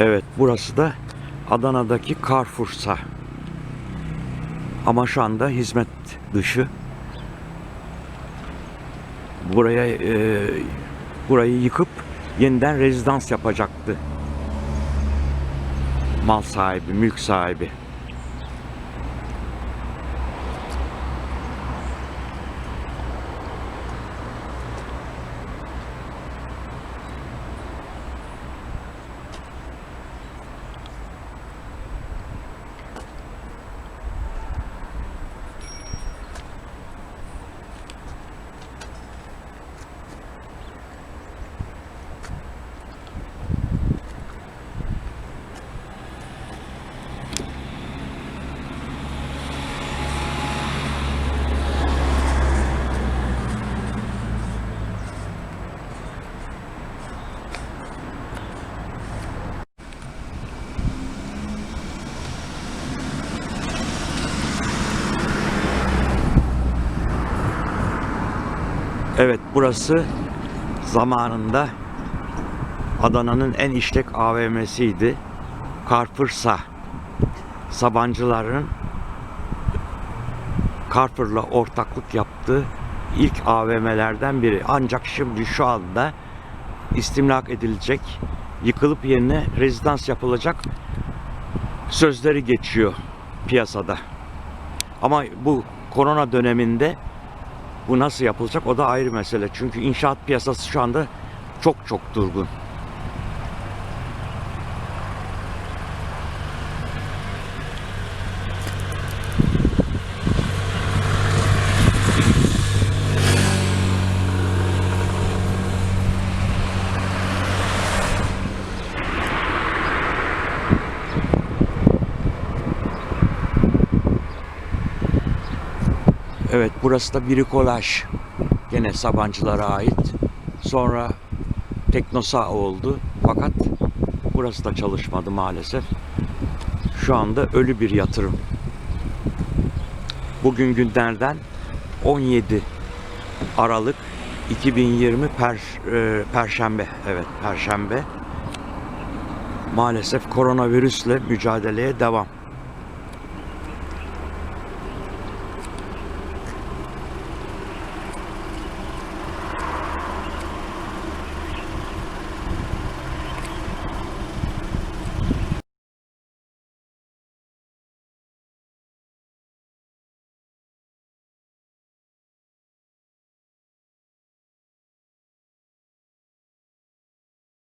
Evet burası da Adana'daki Carrefour'sa. Ama şu anda hizmet dışı. Buraya e, burayı yıkıp yeniden rezidans yapacaktı. Mal sahibi, mülk sahibi. Evet burası zamanında Adana'nın en işlek AVM'siydi. Carrefour'sa. Sabancıların Carrefour'la ortaklık yaptığı ilk AVM'lerden biri. Ancak şimdi şu anda istimlak edilecek, yıkılıp yerine rezidans yapılacak sözleri geçiyor piyasada. Ama bu korona döneminde bu nasıl yapılacak o da ayrı mesele. Çünkü inşaat piyasası şu anda çok çok durgun. Evet burası da brikolaj. Gene Sabancılara ait. Sonra Teknosa oldu. Fakat burası da çalışmadı maalesef. Şu anda ölü bir yatırım. Bugün günlerden 17 Aralık 2020 per, e, Perşembe. Evet Perşembe. Maalesef koronavirüsle mücadeleye devam.